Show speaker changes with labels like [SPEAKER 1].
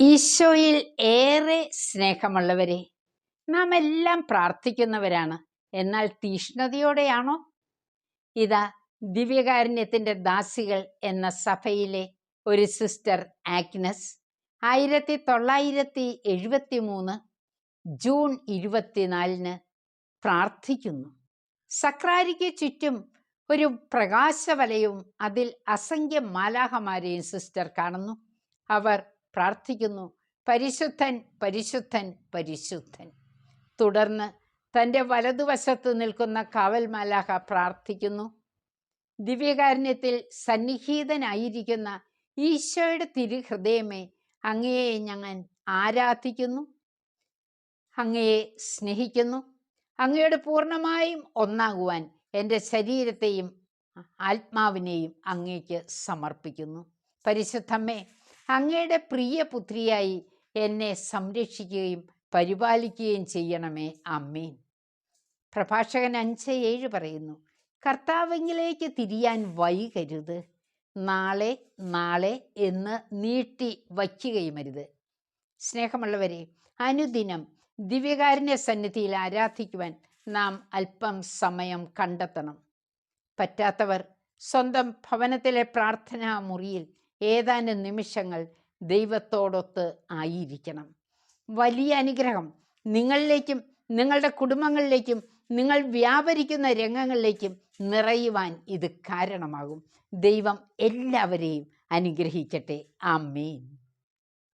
[SPEAKER 1] ഈശോയിൽ ഏറെ സ്നേഹമുള്ളവരെ നാം എല്ലാം പ്രാർത്ഥിക്കുന്നവരാണ്. എന്നാൽ തീഷ്ണതയോടെയാണോ? ഇതാ ദിവ്യകാരുണ്യത്തിന്റെ ദാസികൾ എന്ന സഭയിലെ ഒരു സിസ്റ്റർ ആഗ്നസ് ആയിരത്തി തൊള്ളായിരത്തി എഴുപത്തി മൂന്ന് ജൂൺ ഇരുപത്തിനാലിന് പ്രാർത്ഥിക്കുന്നു. സക്രാരിക്ക് ചുറ്റും ഒരു പ്രകാശവലയും അതിൽ അസംഖ്യം മാലാഹമാരെയും സിസ്റ്റർ കാണുന്നു. അവർ പ്രാർത്ഥിക്കുന്നു. പരിശുദ്ധൻ പരിശുദ്ധൻ പരിശുദ്ധൻ. തുടർന്ന് തന്റെ വലതുവശത്ത് നിൽക്കുന്ന കാവൽ മാലാഹ പ്രാർത്ഥിക്കുന്നു. ദിവ്യകാരുണ്യത്തിൽ സന്നിഹിതനായിരിക്കുന്ന ഈശോയുടെ തിരുഹൃദയമേ അങ്ങയെ ഞങ്ങൾ ആരാധിക്കുന്നു. അങ്ങയെ സ്നേഹിക്കുന്നു. അങ്ങയോട് പൂർണമായും ഒന്നാകുവാൻ എന്റെ ശരീരത്തെയും ആത്മാവിനെയും അങ്ങേക്ക് സമർപ്പിക്കുന്നു. പരിശുദ്ധമ്മേ അങ്ങയുടെ പ്രിയ പുത്രിയായി എന്നെ സംരക്ഷിക്കുകയും പരിപാലിക്കുകയും ചെയ്യണമേ. അമ്മീൻ പ്രഭാഷകൻ അഞ്ച് ഏഴ് പറയുന്നു കർത്താവിങ്കിലേക്ക് തിരിയാൻ വൈകരുത്. നാളെ നാളെ എന്ന് നീട്ടി വയ്ക്കുകയുമരുത് സ്നേഹമുള്ളവരെ അനുദിനം ദിവ്യകാരുണ്യ സന്നിധിയിൽ ആരാധിക്കുവാൻ നാം അല്പം സമയം കണ്ടെത്തണം. പറ്റാത്തവർ സ്വന്തം ഭവനത്തിലെ പ്രാർത്ഥനാ മുറിയിൽ ഏതാനും നിമിഷങ്ങൾ ദൈവത്തോടൊത്ത് ആയിരിക്കണം. വലിയ അനുഗ്രഹം. നിങ്ങളിലേക്കും നിങ്ങളുടെ കുടുംബങ്ങളിലേക്കും നിങ്ങൾ വ്യാപരിക്കുന്ന രംഗങ്ങളിലേക്കും നിറയുവാൻ ഇത് കാരണമാകും. ദൈവം എല്ലാവരെയും അനുഗ്രഹിക്കട്ടെ. ആമേൻ.